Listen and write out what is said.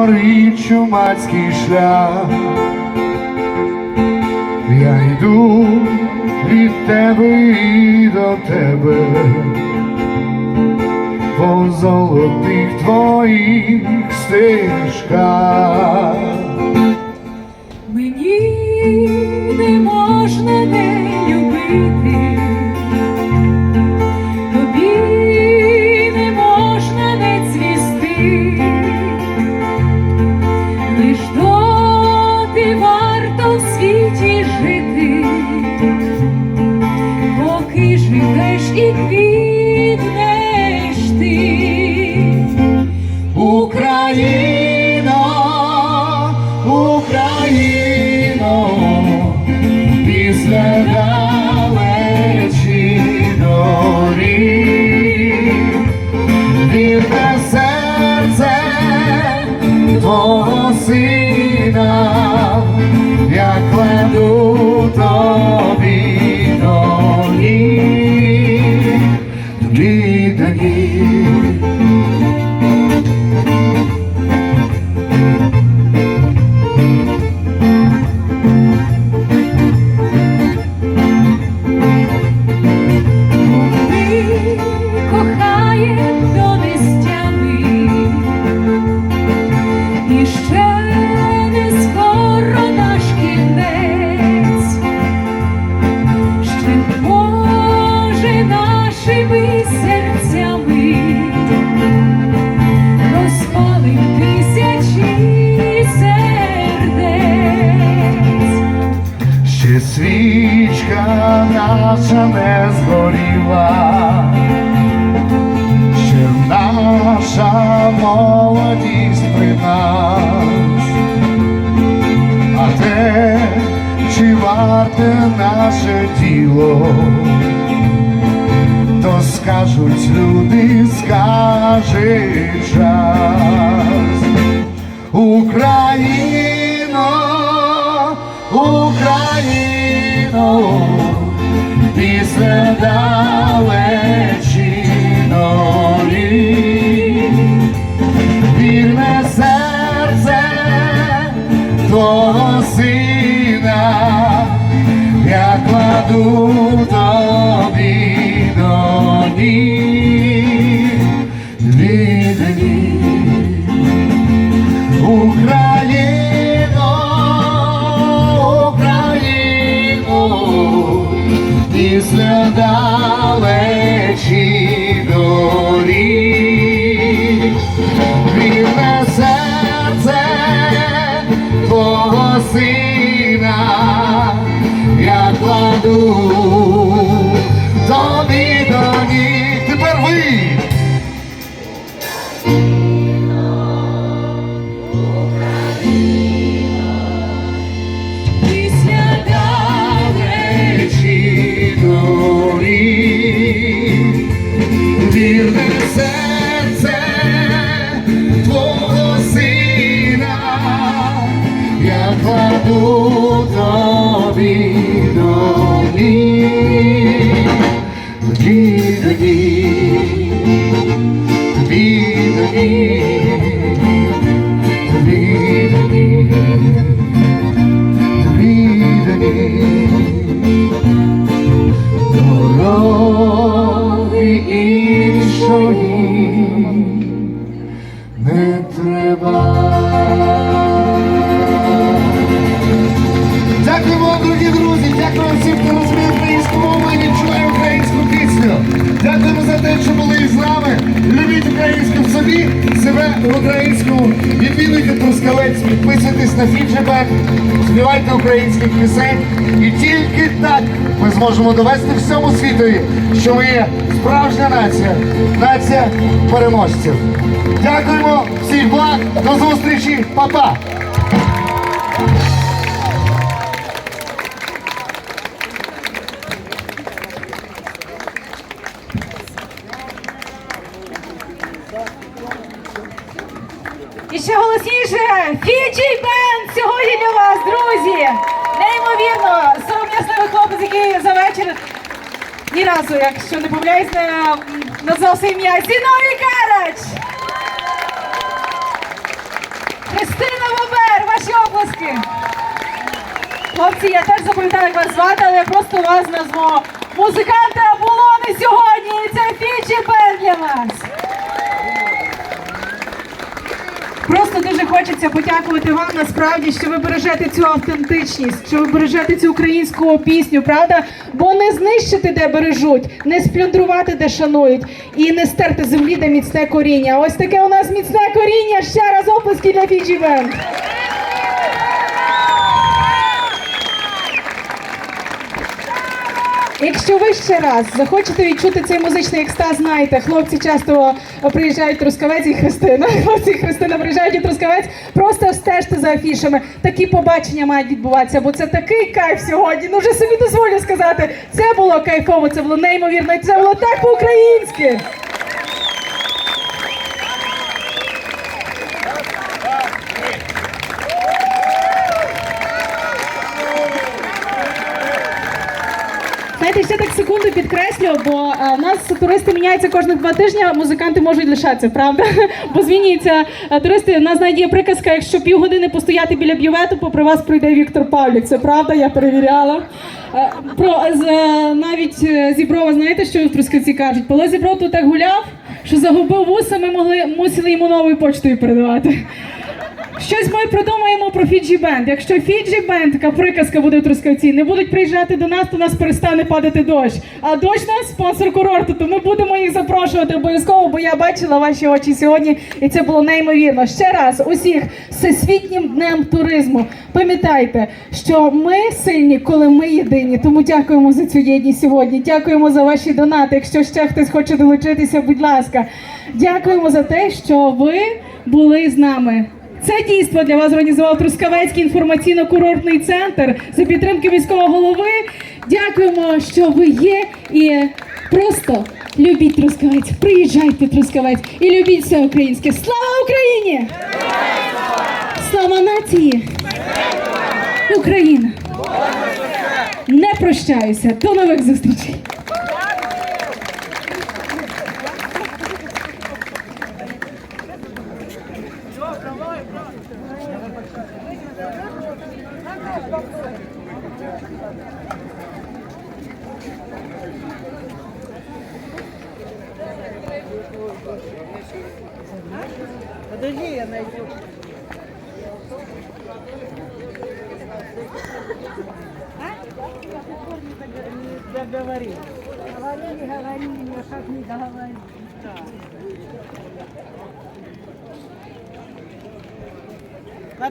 горить чумацький шлях. Я йду від тебе і до тебе по золотих твоїх стежках. Твого сина, я кладу тобі до ніг, тобі до ніг. Молодість при нас, а те, чи варте наше тіло, то скажуть люди, скаже час. Україно, Україно, після сина, я кладу не треба. Дякуємо, дорогі друзі, дякуємо всім, хто розуміє українську мову і відчуває українську пісню. Дякуємо за те, що були. Любіть українську в собі, себе в українському. Відвідуйте Трускавець, підписуйтесь на фіджебек, співайте українських пісень. І тільки так ми зможемо довести всьому світові, що ми є справжня нація, нація переможців. Дякуємо, всіх благ, до зустрічі, па-па! І ще голосніше Фіджі Бенд сьогодні для вас, друзі! Неймовірно, сором'язливий хлопець, який за вечір ні разу, якщо не помиляюсь, не назвав своє ім'я Зіновій Карач! Христина Бобер, ваші оплески. Хлопці, я теж запам'ятаю, як вас звати, але я просто вас назву. Музиканти Аполлони сьогодні, і це Фіджі Бенд для вас. Просто дуже хочеться подякувати вам насправді, що ви бережете цю автентичність, що ви бережете цю українську пісню, правда? Бо не знищити, де бережуть, не сплюндрувати, де шанують, і не стерти землі, де міцне коріння. Ось таке у нас міцне коріння. Ще раз оплески для Фіджі Бенд. Якщо ви ще раз захочете відчути цей музичний екстаз, знаєте, хлопці часто приїжджають Трускавець і Христина. Хлопці і Христина приїжджають і Трускавець. Просто стежте за афішами. Такі побачення мають відбуватися, бо це такий кайф сьогодні. Ну вже собі дозволю сказати. Це було кайфово, це було неймовірно, це було так по-українськи. Знаєте, ще так секунду підкреслю, бо е, нас туристи міняються кожних два тижні, а музиканти можуть лишатися, правда? Бо змінюються е, туристи. У нас навіть приказка, якщо півгодини постояти біля бювету, попри вас пройде Віктор Павлік. Це правда, я перевіряла. Е, Про е, навіть е, Зіброва, знаєте, що в Трускавці кажуть? Павло Зібров тут так гуляв, що загубив вуса, ми могли мусили йому новою почтою передавати. Щось ми придумаємо про Фіджі Бенд. Якщо Фіджі Бенд, така приказка буде в Трускавці, не будуть приїжджати до нас, то нас перестане падати дощ. А дощ нас спонсор курорту, то ми будемо їх запрошувати обов'язково, бо я бачила ваші очі сьогодні, і це було неймовірно. Ще раз усіх всесвітнім днем туризму. Пам'ятайте, що ми сильні, коли ми єдині. Тому дякуємо за цю єдність сьогодні. Дякуємо за ваші донати. Якщо ще хтось хоче долучитися, будь ласка. Дякуємо за те, що ви були з нами. Це дійство для вас організував Трускавецький інформаційно-курортний центр за підтримки міського голови. Дякуємо, що ви є і просто любіть Трускавець, приїжджайте Трускавець і любіть все українське. Слава Україні! Слава нації! Україна! Не прощаюся. До нових зустрічей! Подожди, я найду. Договорил. Говорили, говорили, но как не договорили.